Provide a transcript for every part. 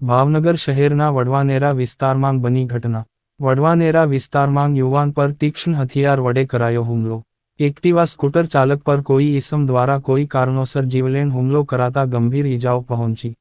ભાવનગર શહેરના વડવાનેરા વિસ્તારમાં બની ઘટના. વડવાનેરા વિસ્તારમાં યુવાન પર તીક્ષ્ણ હથિયાર વડે કરાયો હુમલો. એક્ટિવા સ્કૂટર ચાલક પર કોઈ ઇસમ દ્વારા કોઈ કારણોસર જીવલેણ હુમલો કરાતા ગંભીર ઈજાઓ પહોંચી.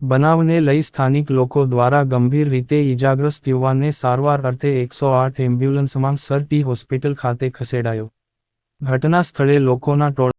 બનાવને લઈ સ્થાનિક લોકો દ્વારા ગંભીર રીતે ઈજાગ્રસ્ત યુવાનને સારવાર અર્થે એકસો આઠ એમ્બ્યુલન્સમાં સરટી હોસ્પિટલ ખાતે ખસેડાયો. ઘટના સ્થળે લોકોના ટોળા